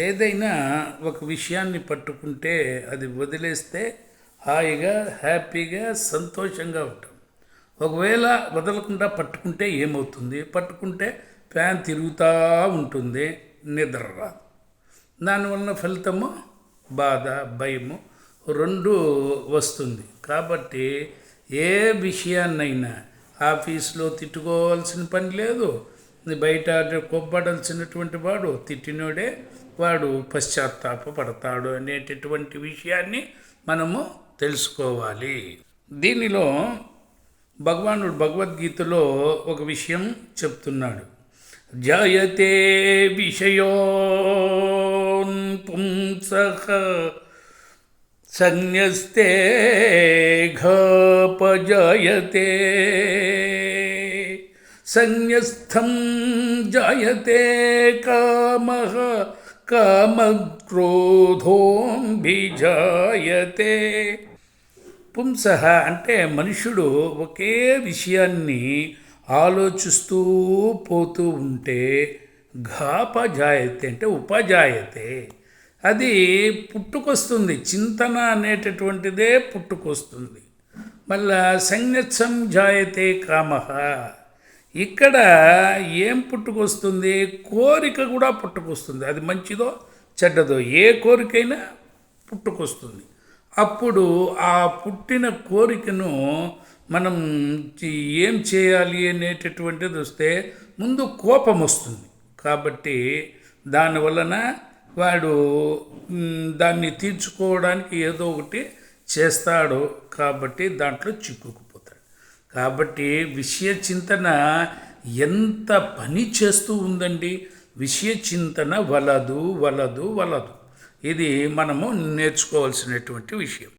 ఏదైనా ఒక విషయాన్ని పట్టుకుంటే అది వదిలేస్తే హాయిగా హ్యాపీగా సంతోషంగా ఉంటాం. ఒకవేళ వదలకుండా పట్టుకుంటే ఏమవుతుంది? పట్టుకుంటే ఫ్యాన్ తిరుగుతూ ఉంటుంది నిద్ర రాదు. దానివల్ల ఫలితము? బాధ భయము రెండు వస్తుంది. కాబట్టి ఏ విషయాన్నైనా ఆఫీస్లో తిట్టుకోవాల్సిన పని లేదు బయట కొబ్బడాల్సినటువంటి వాడు తిట్టినోడే వాడు పశ్చాత్తాప పడతాడు అనేటటువంటి విషయాన్ని మనము తెలుసుకోవాలి. దీనిలో భగవానుడు భగవద్గీతలో ఒక విషయం చెప్తున్నాడు. జాయతే విషయోన్ పుంసః సన్యస్తే ఘాపజాయతే సన్యస్థం జాయతే కామ కామక్రోధోంభిజాయతే పుంస అంటే మనుషుడు ఒకే విషయాన్ని ఆలోచిస్తూ పోతూ ఉంటే ఘాపజాయతే అంటే ఉపజాయతే. అది పుట్టుకొస్తుంది చింతన అనేటటువంటిదే పుట్టుకొస్తుంది. మళ్ళా సంగత్సం జాయతే కామహ ఇక్కడ ఏం పుట్టుకొస్తుంది? కోరిక కూడా పుట్టుకొస్తుంది. అది మంచిదో చెడ్డదో? ఏ కోరికైనా పుట్టుకొస్తుంది. అప్పుడు ఆ పుట్టిన కోరికను మనం ఏం చేయాలి అనేటటువంటిది వస్తే ముందు కోపం వస్తుంది. కాబట్టి దానివలన వాడు దాన్ని తీర్చుకోవడానికి ఏదో ఒకటి చేస్తాడు. కాబట్టి దాంట్లో చిక్కుకు కాబట్టి విషయ చింతన ఎంత పని చేస్తూ ఉందండి? విషయ చింతన వలదు వలదు వలదు. ఇది మనము నేర్చుకోవాల్సినటువంటి విషయం.